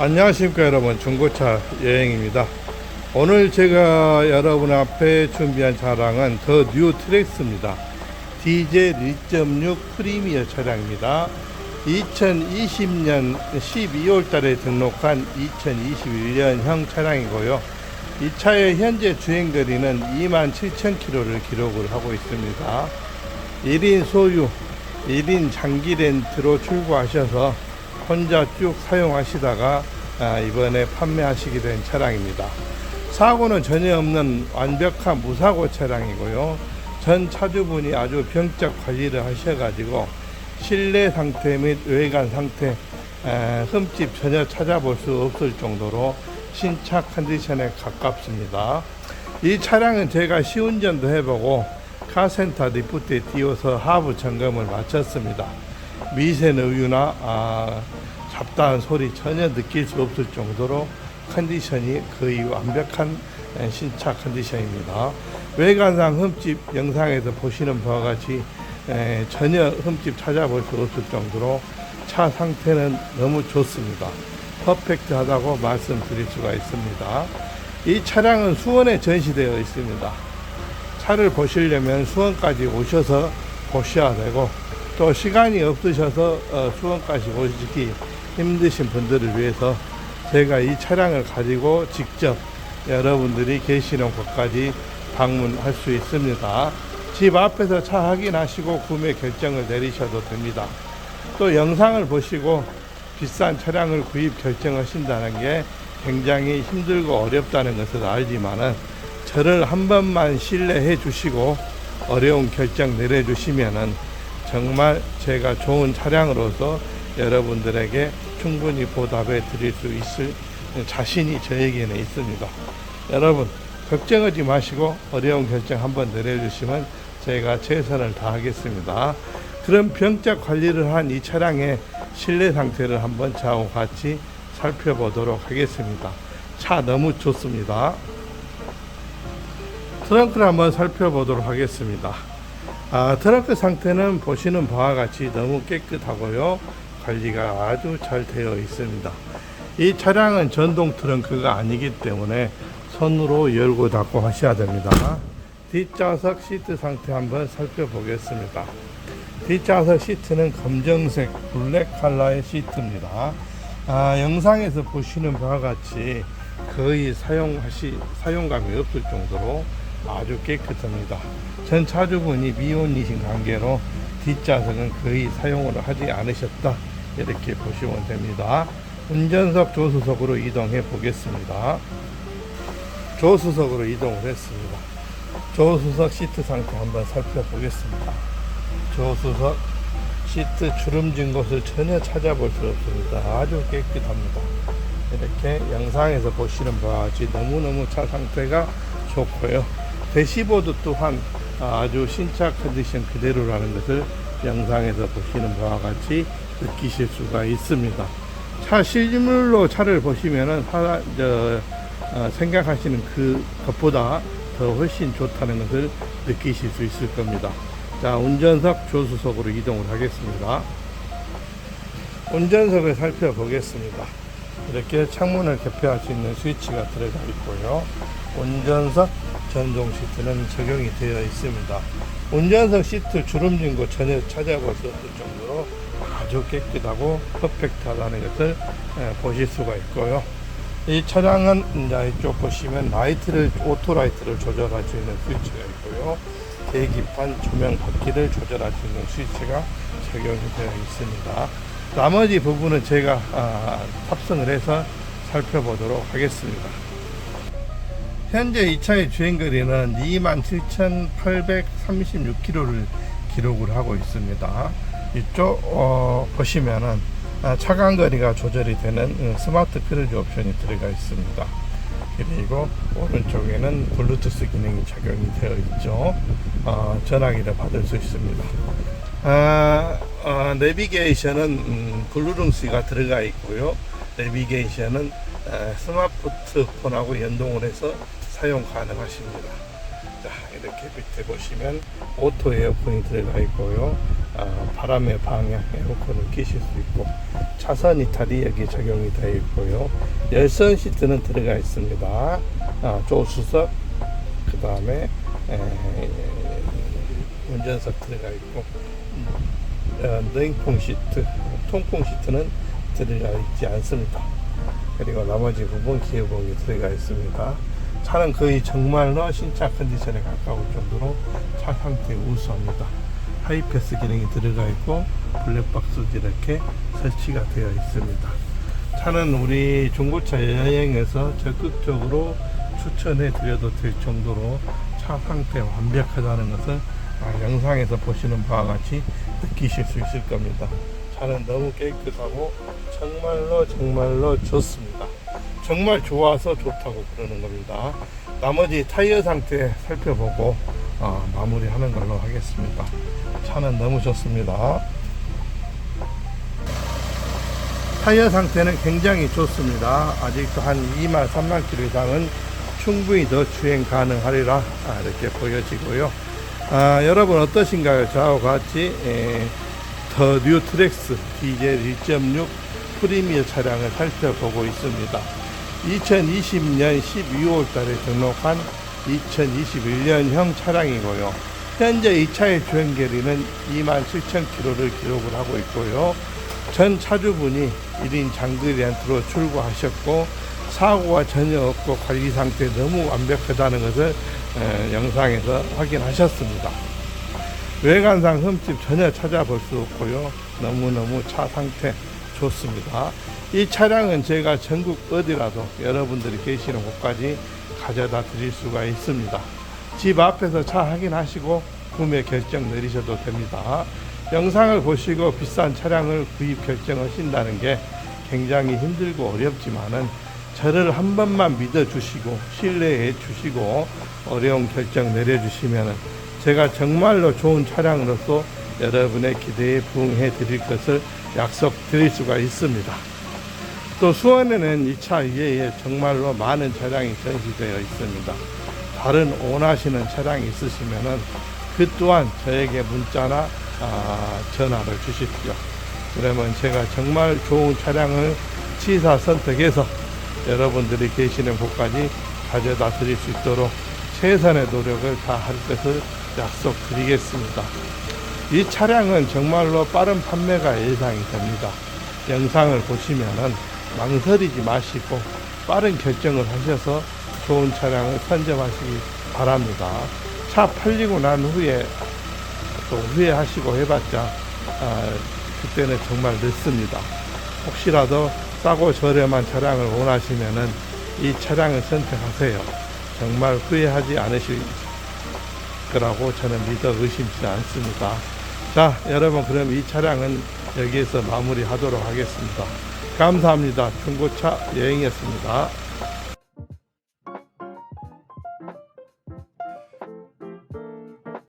안녕하십니까 여러분. 중고차 여행입니다. 오늘 제가 여러분 앞에 준비한 차량은 더 뉴 트랙스입니다. 디젤 1.6 프리미어 차량입니다. 2020년 12월 달에 등록한 2021년형 차량이고요. 이 차의 현재 주행거리는 27,000km를 기록을 하고 있습니다. 1인 소유 1인 장기 렌트로 출고하셔서 혼자 쭉 사용하시다가 아, 이번에 판매하시게 된 차량입니다. 사고는 전혀 없는 완벽한 무사고 차량이고요. 전 차주분이 아주 병적 관리를 하셔가지고 실내 상태 및 외관 상태 에, 흠집 전혀 찾아볼 수 없을 정도로 신차 컨디션에 가깝습니다. 이 차량은 제가 시운전도 해보고 카센터 리프트에 띄워서 하부 점검을 마쳤습니다. 미세는 우유나 아, 잡다한 소리 전혀 느낄 수 없을 정도로 컨디션이 거의 완벽한 에, 신차 컨디션입니다. 외관상 흠집 영상에서 보시는 바와 같이 에, 전혀 흠집 찾아볼 수 없을 정도로 차 상태는 너무 좋습니다. 퍼펙트하다고 말씀드릴 수가 있습니다. 이 차량은 수원에 전시되어 있습니다. 차를 보시려면 수원까지 오셔서 보셔야 되고 또 시간이 없으셔서 어, 수원까지 오시기 힘드신 분들을 위해서 제가 이 차량을 가지고 직접 여러분들이 계시는 곳까지 방문할 수 있습니다. 집 앞에서 차 확인하시고 구매 결정을 내리셔도 됩니다. 또 영상을 보시고 비싼 차량을 구입 결정하신다는 게 굉장히 힘들고 어렵다는 것을 알지만은 저를 한 번만 신뢰해 주시고 어려운 결정 내려 주시면은 정말 제가 좋은 차량으로서 여러분들에게 충분히 보답해 드릴 수 있을 자신이 저에게는 있습니다. 여러분 걱정하지 마시고 어려운 결정 한번 내려주시면 제가 최선을 다하겠습니다. 그런 병적 관리를 한 이 차량의 실내 상태를 한번 저하고 같이 살펴보도록 하겠습니다. 차 너무 좋습니다. 트렁크를 한번 살펴보도록 하겠습니다. 아, 트렁크 상태는 보시는 바와 같이 너무 깨끗하고요. 관리가 아주 잘 되어 있습니다. 이 차량은 전동 트렁크가 아니기 때문에 손으로 열고 닫고 하셔야 됩니다. 뒷좌석 시트 상태 한번 살펴보겠습니다. 뒷좌석 시트는 검정색 블랙 컬러의 시트입니다. 아, 영상에서 보시는 바와 같이 거의 사용하시 사용감이 없을 정도로 아주 깨끗합니다. 전 차주분이 미혼이신 관계로 뒷좌석은 거의 사용을 하지 않으셨다 이렇게 보시면 됩니다. 운전석 조수석으로 이동해 보겠습니다. 조수석으로 이동을 했습니다. 조수석 시트 상태 한번 살펴보겠습니다. 조수석 시트 주름진 곳을 전혀 찾아볼 수 없습니다. 아주 깨끗합니다. 이렇게 영상에서 보시는 바와 같이 너무너무 차 상태가 좋고요. 대시보드 또한 아주 신차 컨디션 그대로라는 것을 영상에서 보시는 바와 같이 느끼실 수가 있습니다. 차 실물로 차를 보시면은 어, 생각하시는 그 것보다 더 훨씬 좋다는 것을 느끼실 수 있을 겁니다. 자, 운전석 조수석으로 이동을 하겠습니다. 운전석을 살펴보겠습니다. 이렇게 창문을 개폐할 수 있는 스위치가 들어가 있고요. 운전석 전동 시트는 적용이 되어 있습니다. 운전석 시트 주름진 곳 전혀 찾아볼 수 없을 정도로 아주 깨끗하고 퍼펙트하다는 것을 예, 보실 수가 있고요. 이 차량은 이제 이쪽 보시면 라이트를 오토 라이트를 조절할 수 있는 스위치가 있고요. 계기판 조명 바퀴를 조절할 수 있는 스위치가 적용이 되어 있습니다. 나머지 부분은 제가 아, 탑승을 해서 살펴보도록 하겠습니다. 현재 이 차의 주행거리는 27,836km를 기록을 하고 있습니다. 이쪽 어, 보시면은 아, 차간거리가 조절이 되는 음, 스마트 크루즈 옵션이 들어가 있습니다. 그리고 오른쪽에는 블루투스 기능이 적용이 되어 있죠. 어, 전화기를 받을 수 있습니다. 아, 어, 내비게이션은 음, 블루룸스가 들어가 있고요. 내비게이션은 에, 스마트폰하고 연동을 해서 사용 가능하십니다. 자, 이렇게 밑에 보시면 오토 에어컨이 들어가 있고요. 어, 바람의 방향 에어컨을 끼실 수 있고 차선 이탈이 여기 적용이 되어 있고요. 열선 시트는 들어가 있습니다. 아, 조수석 그 다음에 운전석 들어가 있고 음, 어, 냉풍 시트, 통풍 시트는 들어가 있지 않습니다. 그리고 나머지 부분 기어봉이 들어가 있습니다. 차는 거의 정말로 신차 컨디션에 가까울 정도로 차 상태 우수합니다. 하이패스 기능이 들어가 있고 블랙박스도 이렇게 설치가 되어 있습니다. 차는 우리 중고차 여행에서 적극적으로 추천해 드려도 될 정도로 차 상태 완벽하다는 것을 아, 영상에서 보시는 바와 같이 느끼실 수 있을 겁니다. 차는 너무 깨끗하고 정말로 정말로 좋습니다. 정말 좋아서 좋다고 그러는 겁니다. 나머지 타이어 상태 살펴보고 어, 마무리하는 걸로 하겠습니다. 차는 너무 좋습니다. 타이어 상태는 굉장히 좋습니다. 아직도 한 2만 3만 킬로 이상은 충분히 더 주행 가능하리라 아, 이렇게 보여지고요. 아, 여러분 어떠신가요? 저하고 같이 에, 더 뉴트렉스 디젤 1.6 프리미어 차량을 살펴보고 있습니다. 2020년 12월 달에 등록한 2021년형 차량이고요. 현재 이 차의 주행 거리는 27,000km를 기록을 하고 있고요. 전 차주분이 1인 장거리 렌트로 출고하셨고 사고가 전혀 없고 관리 상태 너무 완벽하다는 것을 에, 영상에서 확인하셨습니다. 외관상 흠집 전혀 찾아볼 수 없고요. 너무너무 차 상태 좋습니다. 이 차량은 제가 전국 어디라도 여러분들이 계시는 곳까지 가져다 드릴 수가 있습니다. 집 앞에서 차 확인하시고 구매 결정 내리셔도 됩니다. 영상을 보시고 비싼 차량을 구입 결정하신다는 게 굉장히 힘들고 어렵지만은 저를 한 번만 믿어주시고 신뢰해 주시고 어려운 결정 내려주시면은 제가 정말로 좋은 차량으로서 여러분의 기대에 부응해 드릴 것을 약속 드릴 수가 있습니다. 또 수원에는 이차 위에 정말로 많은 차량이 전시되어 있습니다. 다른 원하시는 차량이 있으시면은 그 또한 저에게 문자나 아, 전화를 주십시오. 그러면 제가 정말 좋은 차량을 취사 선택해서 여러분들이 계시는 곳까지 가져다 드릴 수 있도록 최선의 노력을 다할 것을 약속드리겠습니다. 이 차량은 정말로 빠른 판매가 예상이 됩니다. 영상을 보시면은 망설이지 마시고 빠른 결정을 하셔서 좋은 차량을 선점하시기 바랍니다. 차 팔리고 난 후에 또 후회하시고 해봤자 아, 그때는 정말 늦습니다. 혹시라도 싸고 저렴한 차량을 원하시면은 이 차량을 선택하세요. 정말 후회하지 않으실 거라고 저는 믿어 의심치 않습니다. 자, 여러분 그럼 이 차량은 여기에서 마무리하도록 하겠습니다. 감사합니다. 중고차 여행이었습니다.